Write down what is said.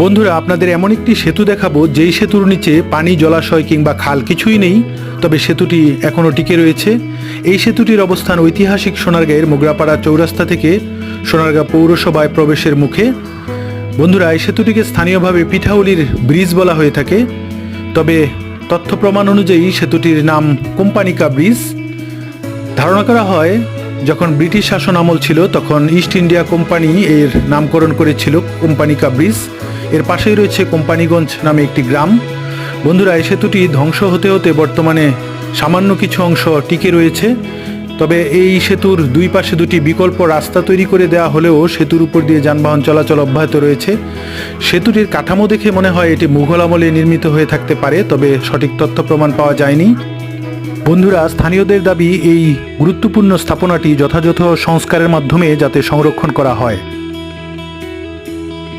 বন্ধুরা, আপনাদের এমন একটি সেতু দেখাবো, যেই সেতুর নিচে পানি, জলাশয় কিংবা খাল কিছুই নেই, তবে সেতুটি এখনও টিকে রয়েছে। এই সেতুটির অবস্থান ঐতিহাসিক সোনারগাঁয়ের মোগরাপাড়া চৌরাস্তা থেকে সোনারগাঁ পৌরসভায় প্রবেশের মুখে। বন্ধুরা, এই সেতুটিকে স্থানীয়ভাবে পিঠাউলির ব্রিজ বলা হয়ে থাকে। তবে তথ্য প্রমাণ অনুযায়ী সেতুটির নাম কোম্পানিকা ব্রিজ। ধারণা করা হয়, যখন ব্রিটিশ শাসন আমল ছিল, তখন ইস্ট ইন্ডিয়া কোম্পানি এর নামকরণ করেছিল কোম্পানিকা ব্রিজ। এর পাশেই রয়েছে কোম্পানিগঞ্জ নামে একটি গ্রাম। বন্ধুরা, এই সেতুটি ধ্বংস হতে হতে বর্তমানে সামান্য কিছু অংশ টিকে রয়েছে। তবে এই সেতুর দুই পাশে দুটি বিকল্প রাস্তা তৈরি করে দেওয়া হলেও সেতুর উপর দিয়ে যানবাহন চলাচল অব্যাহত রয়েছে। সেতুটির কাঠামো দেখে মনে হয় এটি মুঘল আমলে নির্মিত হয়ে থাকতে পারে, তবে সঠিক তথ্য প্রমাণ পাওয়া যায়নি। বন্ধুরা, স্থানীয়দের দাবি, এই গুরুত্বপূর্ণ স্থাপনাটি যথাযথ সংস্কারের মাধ্যমে যাতে সংরক্ষণ করা হয়।